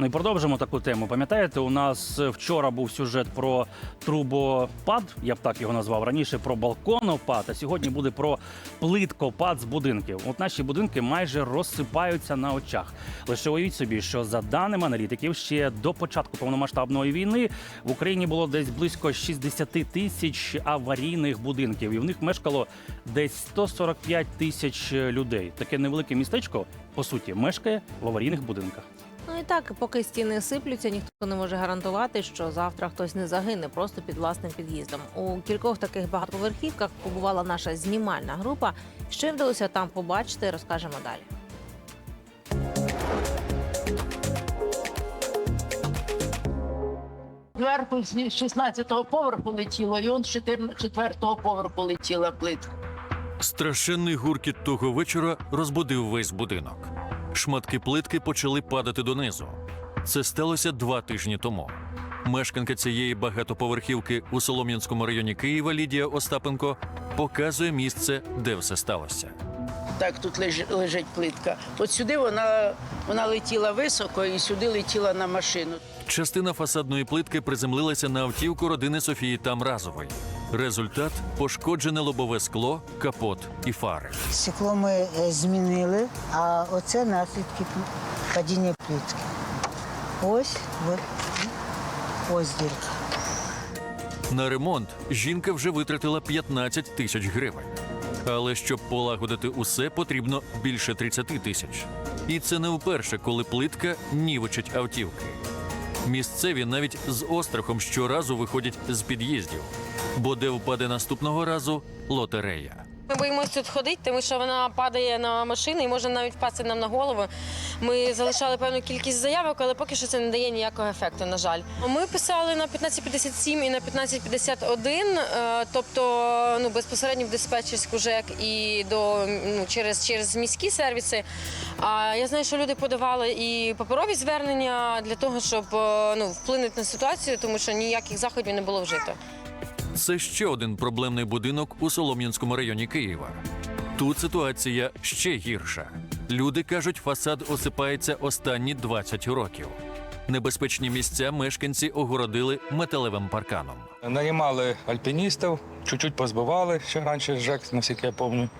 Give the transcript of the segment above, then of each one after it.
Ну і продовжимо таку тему. Пам'ятаєте, у нас вчора був сюжет про трубопад, я б так його назвав раніше, про балконопад, а сьогодні буде про плиткопад з будинків. От наші будинки майже розсипаються на очах. Лише уявіть собі, що за даними аналітиків, ще до початку повномасштабної війни в Україні було десь близько 60 тисяч аварійних будинків, і в них мешкало десь 145 тисяч людей. Таке невелике містечко, по суті, мешкає в аварійних будинках. І так, поки стіни сиплються, ніхто не може гарантувати, що завтра хтось не загине просто під власним під'їздом. У кількох таких багатоповерхівках побувала наша знімальна група. Що їм вдалося там побачити, розкажемо далі. Зверху з 16-го поверху летіло, і он з 4-го поверху летіла плитка. Страшенний гуркіт того вечора розбудив весь будинок. Шматки плитки почали падати донизу. Це сталося два тижні тому. Мешканка цієї багатоповерхівки у Солом'янському районі Києва Лідія Остапенко показує місце, де все сталося. Так тут лежить, лежить плитка. От сюди вона, вона летіла високо і сюди летіла на машину. Частина фасадної плитки приземлилася на автівку родини Софії Тамразової. Результат пошкоджене лобове скло, капот і фари. Стекло ми е, змінили, а оце наслідки падіння плитки. Ось, ось дірка. На ремонт жінка вже витратила 15 тисяч гривень. Але щоб полагодити усе, потрібно більше 30 тисяч. І це не вперше, коли плитка нівечить автівки. Місцеві навіть з острахом щоразу виходять з під'їздів, бо де впаде наступного разу лотерея. Ми боїмося тут ходити, тому що вона падає на машини і може навіть впасти нам на голову. Ми залишали певну кількість заявок, але поки що це не дає ніякого ефекту, на жаль. Ми писали на 1557 і на 1551, е, тобто ну, безпосередньо в диспетчерську ЖЕК і до, ну, через, через міські сервіси. А я знаю, що люди подавали і паперові звернення для того, щоб е, ну, вплинути на ситуацію, тому що ніяких заходів не було вжито. Це ще один проблемний будинок у Солом'янському районі Києва. Тут ситуація ще гірша. Люди кажуть, фасад осипається останні 20 років. Небезпечні місця мешканці огородили металевим парканом. Нанімали альпіністів, чуть-чуть позбивали ще раніше ЖЕК, наскільки я пам'ятаю.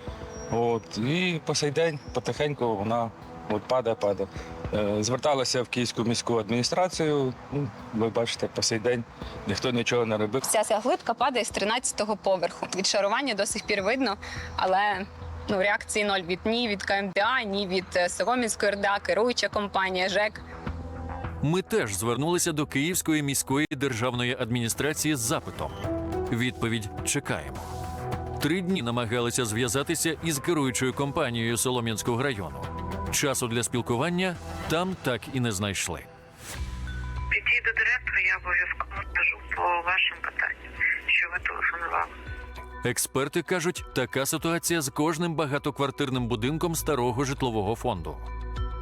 От, і по сей день потихеньку вона от падає, падає. Е, Зверталися в Київську міську адміністрацію. Ну, ви бачите, по сей день ніхто нічого не робив. Ця ця глибка падає з 13-го поверху. Відшарування до сих пір видно, але ну, реакції ноль від ні від КМДА, ні від е, РДА, керуюча компанія ЖЕК. Ми теж звернулися до Київської міської державної адміністрації з запитом. Відповідь чекаємо. Три дні намагалися зв'язатися із керуючою компанією Солом'янського району. Часу для спілкування там так і не знайшли. Підійду до директора, я обов'язково скажу по вашим питанням, що ви телефонували. Експерти кажуть, така ситуація з кожним багатоквартирним будинком старого житлового фонду.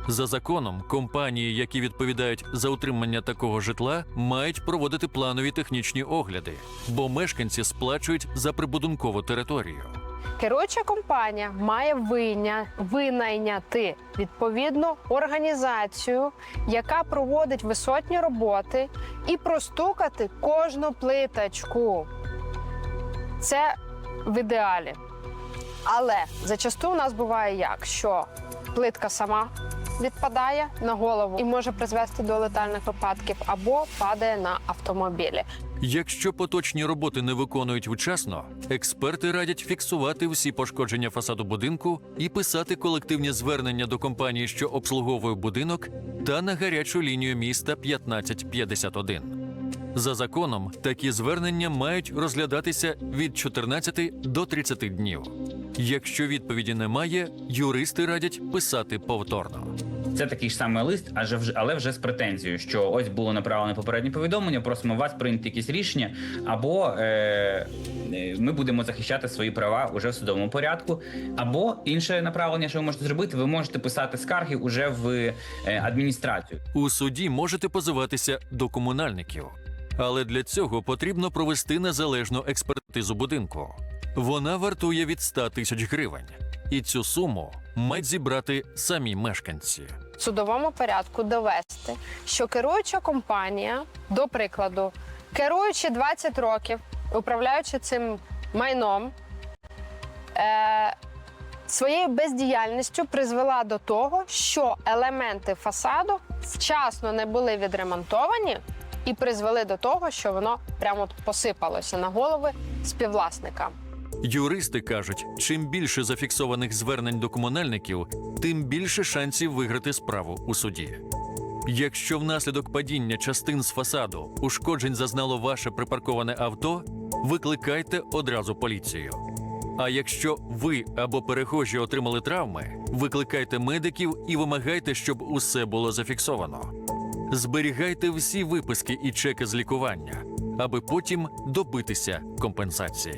За законом, компанії, які відповідають за утримання такого житла, мають проводити планові технічні огляди, бо мешканці сплачують за прибудинкову територію. Керуюча компанія має виня, винайняти відповідну організацію, яка проводить висотні роботи, і простукати кожну плиточку. Це в ідеалі. Але зачасту у нас буває як, що плитка сама відпадає на голову і може призвести до летальних випадків або падає на автомобілі. Якщо поточні роботи не виконують вчасно, експерти радять фіксувати всі пошкодження фасаду будинку і писати колективні звернення до компанії, що обслуговує будинок, та на гарячу лінію міста 1551. За законом, такі звернення мають розглядатися від 14 до 30 днів. Якщо відповіді немає, юристи радять писати повторно. Це такий ж самий лист, аже вже але вже з претензією, що ось було направлене попереднє повідомлення. Просимо вас прийняти якісь рішення, або е, е, ми будемо захищати свої права уже в судовому порядку. Або інше направлення, що ви можете зробити, ви можете писати скарги уже в е, адміністрацію. У суді можете позиватися до комунальників, але для цього потрібно провести незалежну експертизу будинку. Вона вартує від 100 тисяч гривень, і цю суму мають зібрати самі мешканці. в судовому порядку довести, що керуюча компанія, до прикладу, керуючи 20 років, управляючи цим майном, е, своєю бездіяльністю призвела до того, що елементи фасаду вчасно не були відремонтовані і призвели до того, що воно прямо посипалося на голови співвласника. Юристи кажуть, чим більше зафіксованих звернень до комунальників, тим більше шансів виграти справу у суді. Якщо внаслідок падіння частин з фасаду ушкоджень зазнало ваше припарковане авто, викликайте одразу поліцію. А якщо ви або перехожі отримали травми, викликайте медиків і вимагайте, щоб усе було зафіксовано. Зберігайте всі виписки і чеки з лікування, аби потім добитися компенсації.